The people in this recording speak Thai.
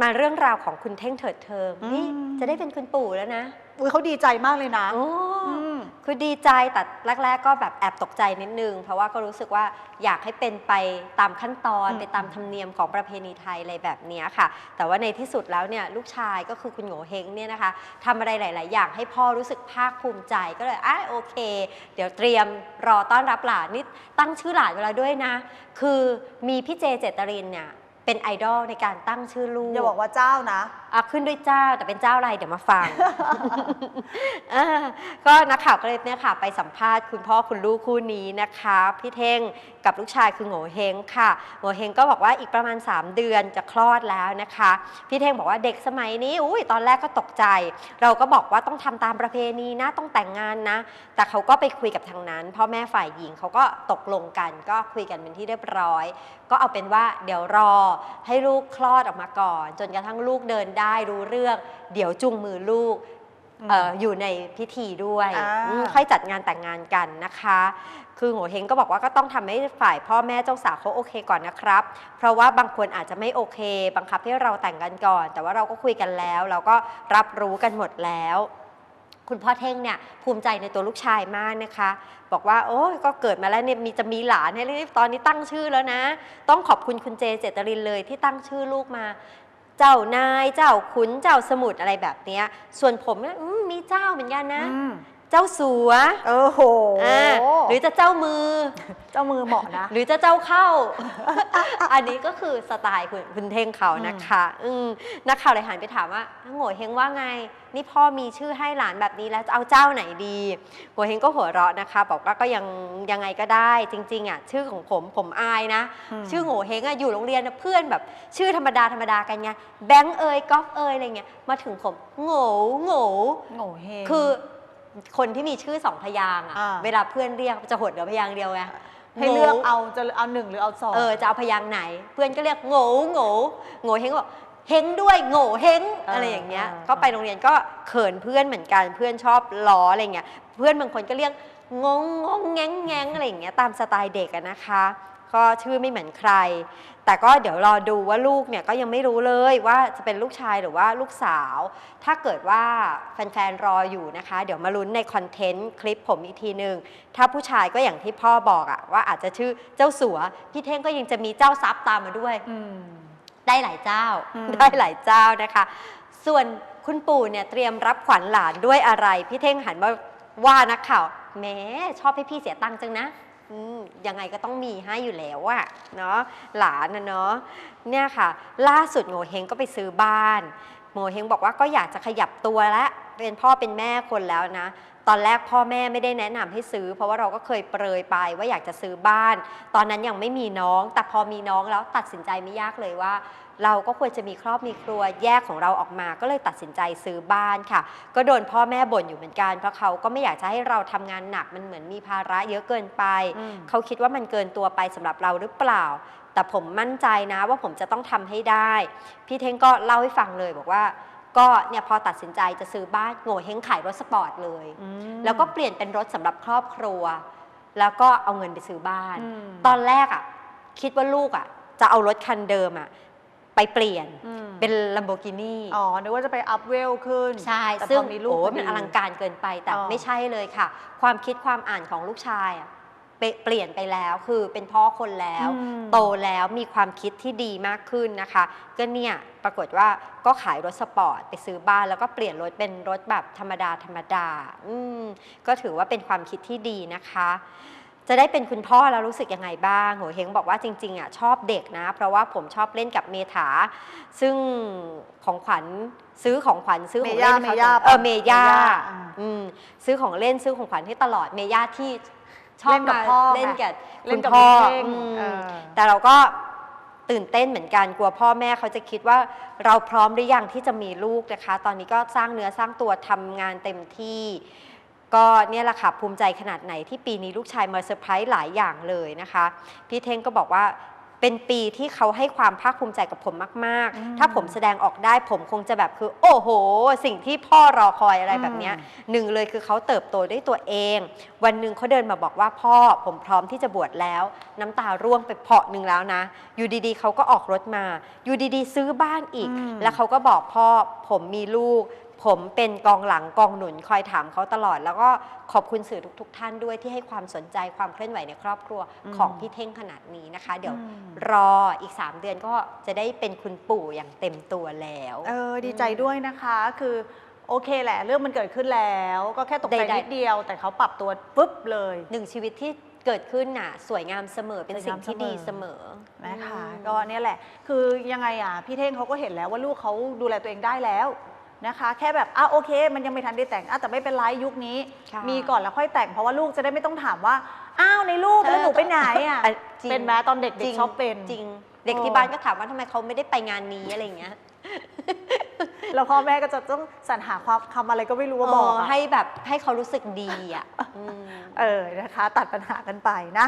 มาเรื่องราวของคุณเท่งเถิดเทิงนี่อืมจะได้เป็นคุณปู่แล้วนะอุ้ยเขาดีใจมากเลยนะโอ้อืมคือดีใจแต่แรก ๆ ก็แบบแอบตกใจนิดนึง เพราะว่าก็รู้สึกว่าอยากให้เป็นไปตามขั้นตอนอืมไปตามธรรมเนียมของประเพณีไทยอะไรแบบเนี้ยค่ะ แต่ว่าในที่สุดแล้วเนี่ยลูกชายก็คือคุณโง่เฮงเนี่ยนะคะทำอะไรหลาย ๆ อย่างให้พ่อรู้สึกภาคภูมิใจก็เลยอะโอเค เดี๋ยวเตรียมรอต้อนรับหลานนี่ตั้งชื่อหลานเวแลาด้วยนะ คือมีพี่เจเจตรินเนี่ย เป็นไอดอลในการตั้งชื่อลูกอย่าบอกว่าเจ้านะอะขึ้นด้วยเจ้าแต่เป็นเจ้าอะไรเดี๋ยวมาฟังอ่าก็นักข่าวก็เลยเนี่ยค่ะ ไปสัมภาษณ์คุณพ่อคุณลูกคู่นี้นะคะ พี่เท่งกับลูกชายคือโง่เฮงค่ะโง่เฮงก็บอกว่าอีกประมาณ 3 เดือนจะคลอดแล้วนะคะ พี่เท่งบอกว่าเด็กสมัยนี้อุ้ยตอนแรกก็ตกใจ เราก็บอกว่าต้องทำตามประเพณีนะต้องแต่งงานนะ แต่เขาก็ไปคุยกับทางนั้นพ่อแม่ฝ่ายหญิงเขาก็ตกลงกันก็คุยกันเป็นที่เรียบร้อย ก็เอาเป็นว่าเดี๋ยวรอให้ลูกคลอดออกมาก่อน จนกระทั่งลูกเดินได้รู้เรื่อง เดี๋ยวจูงมือลูกอืมเอ่ออยู่ในพิธีด้วยอ่าอืมค่อยจัดงานแต่งงานกันนะคะ คือโหเฮงก็บอกว่าก็ต้องทำให้ฝ่ายพ่อแม่เจ้าสาวเขาโอเคก่อนนะครับ เพราะว่าบางคนอาจจะไม่โอเค บังคับให้เราแต่งกันก่อน แต่ว่าเราก็คุยกันแล้ว เราก็รับรู้กันหมดแล้ว คุณพ่อเท่งเนี่ยภูมิใจในตัวลูกชายมากนะคะ บอกว่าโอ้ก็เกิดมาแล้วเนี่ยมีจะมีหลานให้เลยตอนนี้ตั้งชื่อแล้วนะ ต้องขอบคุณคุณเจเจตรินเลยที่ตั้งชื่อลูกมา เจ้านายเจ้าขุนเจ้าสมุทรอะไรแบบเนี้ยส่วนผมเนี่ยอืมมีเจ้าเหมือนกันนะ เจ้าสัวเออโหอ่าหรือจะเจ้ามือ เจ้ามือเหมาะนะ หรือจะเจ้าเข้า อันนี้ก็คือสไตล์คุณคุณเท่งเขานะคะ อืมนักข่าวเลยหันไปถามว่าโง่เฮงว่าไง นี่พ่อมีชื่อให้หลานแบบนี้แล้วจะเอาเจ้าไหนดีโง่เฮงก็หัวเราะนะคะ บอกว่าก็ยังยังไงก็ได้จริง ๆอะชื่อของผมผมอายนะมชื่อโง่เฮงอะอยู่โรงเรียนนะเพื่อนแบบชื่อธรรมดาธรรมดากันไงแบงค์เอยกอล์ฟเอยอะไรเงี้ยมาถึงผมโง่โง่โง่เฮงคือ คนที่มีชื่อสองพยางค์อะอ่า เวลาเพื่อนเรียกจะหดเหลือพยางค์เดียวไงให้เลือกโง่เอาจะเอาหนึ่งหรือเอาสองเออจะเอาพยางค์ไหน เพื่อนก็เรียกโง่โง่โง่เฮงก็บอกเฮงด้วยโง่เฮงอะไรอย่างเงี้ย ก็ไปโรงเรียนก็เขินเพื่อนเหมือนกันเพื่อนชอบล้ออะไรเงี้ยเพื่อนบางคนก็เรียกงงงงแงงแงงอะไรอย่างเงี้ยตามสไตล์เด็กอะนะคะ ก็ชื่อไม่เหมือนใคร แต่ก็เดี๋ยวรอดูว่าลูกเนี่ยก็ยังไม่รู้เลยว่าจะเป็นลูกชายหรือว่าลูกสาว ถ้าเกิดว่าแฟนๆรออยู่นะคะ เดี๋ยวมาลุ้นในคอนเทนต์คลิปผมอีกทีหนึ่งถ้าผู้ชายก็อย่างที่พ่อบอกอะว่าอาจจะชื่อเจ้าสัว พี่เท่งก็ยังจะมีเจ้าทรัพย์ตามมาด้วยอืมได้หลายเจ้าอืมได้หลายเจ้านะคะ ส่วนคุณปู่เนี่ยเตรียมรับขวัญหลานด้วยอะไร พี่เท่งหันมาว่านักข่าวแหม้ชอบให้พี่เสียตังค์จังนะอืม ยังไงก็ต้องมีให้อยู่แล้วอะเนาะหลานนะเนาะเนี่ยค่ะ ล่าสุดโงเฮงก็ไปซื้อบ้านโงเฮงบอกว่าก็อยากจะขยับตัวแล้วเป็นพ่อเป็นแม่คนแล้วนะ ตอนแรกพ่อแม่ไม่ได้แนะนำให้ซื้อ เพราะว่าเราก็เคยเปรยไปว่าอยากจะซื้อบ้าน ตอนนั้นยังไม่มีน้อง แต่พอมีน้องแล้วตัดสินใจไม่ยากเลยว่า เราก็ควรจะมีครอบมีครัวแยกของเราออกมา ก็เลยตัดสินใจซื้อบ้านค่ะ ก็โดนพ่อแม่บ่นอยู่เหมือนกันเพราะเขาก็ไม่อยากจะให้เราทำงานหนักมันเหมือนมีภาระเยอะเกินไปอืมเขาคิดว่ามันเกินตัวไปสำหรับเราหรือเปล่า แต่ผมมั่นใจนะว่าผมจะต้องทำให้ได้ พี่เท้งก็เล่าให้ฟังเลยบอกว่า ก็เนี่ยพอตัดสินใจจะซื้อบ้านโง่เฮงขายรถสปอร์ตเลยอืมแล้วก็เปลี่ยนเป็นรถสำหรับครอบครัว แล้วก็เอาเงินไปซื้อบ้านอืมตอนแรกอะคิดว่าลูกอะจะเอารถคันเดิมอะไปเปลี่ยนอืมเป็น Lamborghini อ๋อนึกว่าจะไปอัพเวลขึ้น ใช่แต่ซึ่งพอมีลูกโอ้พอดีมันอลังการเกินไปแต่อ๋อไม่ใช่เลยค่ะ ความคิดความอ่านของลูกชายอะ เปเปลี่ยนไปแล้วคือเป็นพ่อคนแล้วอืมโตแล้วมีความคิดที่ดีมากขึ้นนะคะ ก็เนี่ยปรากฏว่าก็ขายรถสปอร์ตไปซื้อบ้านแล้วก็เปลี่ยนรถเป็นรถแบบธรรมดาธรรมดาอืมก็ถือว่าเป็นความคิดที่ดีนะคะจะได้เป็นคุณพ่อแล้วรู้สึกยังไงบ้างโหเฮงบอกว่าจริงๆอะชอบเด็กนะ เพราะว่าผมชอบเล่นกับเมถา ซึ่งของขวัญซื้อของขวัญซื้อของเล่นให้เมย่าเขาเออเมย่าเมย่าอ่าอืมซื้อของเล่นซื้อของขวัญให้ตลอดเมย่าที่ ชอบเล่นกับมาพ่อเล่นไงกับเล่คุนณกับพ่อคุณเท่งอืมเออ แต่เราก็ตื่นเต้นเหมือนกันกลัวพ่อแม่เขาจะคิดว่าเราพร้อมหรือยังที่จะมีลูกนะคะ ตอนนี้ก็สร้างเนื้อสร้างตัวทำงานเต็มที่ ก็เนี่ยแหละค่ะภูมิใจขนาดไหนที่ปีนี้ลูกชายมาเซอร์ไพรส์หลายอย่างเลยนะคะ พี่เท่งก็บอกว่า เป็นปีที่เขาให้ความภาคภูมิใจกับผมมากอืมๆถ้าผมแสดงออกได้ผมคงจะแบบคือ โอ้โห สิ่งที่พ่อรอคอยอะไรแบบเนี้ยอืมหนึ่งเลยคือเขาเติบโตด้วยตัวเอง วันหนึ่งเขาเดินมาบอกว่าพ่อผมพร้อมที่จะบวชแล้ว น้ำตาร่วงไปเพาะหนึ่งแล้วนะ อยู่ดีๆเขาก็ออกรถมา อยู่ดีๆ ซื้อบ้านอีกอืมแล้วเขาก็บอกพ่อผมมีลูก ผมเป็นกองหลังกองหนุนคอยถามเขาตลอด แล้วก็ขอบคุณสื่อทุกๆท่านด้วยที่ให้ความสนใจความเคลื่อนไหวในครอบครัวอืมของพี่เท่งขนาดนี้นะคะ เดี๋ยวอืมรออีก 3 เดือนก็จะได้เป็นคุณปู่อย่างเต็มตัวแล้ว เออดีใจด้วยนะคะคือโอเคแหละ เรื่องมันเกิดขึ้นแล้ว ก็แค่ตกใจใดๆนิดเดียว แต่เขาปรับตัวปุ๊บเลยหนึ่งชีวิตที่เกิดขึ้นน่ะ สวยงามเสมอเป็นสิ่งที่ดีเสมอนะคะอืมก็เนี่ยแหละ คือยังไงอะพี่เท่งเขาก็เห็นแล้วว่าลูกเขาดูแลตัวเองได้แล้ว นะคะ แค่แบบอะโอเค มันยังไม่ทันได้แต่งอะแต่ไม่เป็นไรยุคนี้ ค่ะมีก่อนแล้วค่อยแต่งเพราะว่าลูกจะได้ไม่ต้องถามว่าอ้าวในรูปแล้วหนูไปไหนอะอะจริง เป็นไหมตอนเด็กจริงๆชอบเป็น จริง เด็กเออที่บ้านก็ถามว่าทำไมเขาไม่ได้ไปงานนี้อะไรอย่างเงี้ยแล้วพ่อแม่ก็จะต้องสรรหาความคำอะไรก็ไม่รู้ว่าบอกเอออะให้แบบให้เขารู้สึกดีอะอืม เออ นะคะ ตัดปัญหากันไปนะ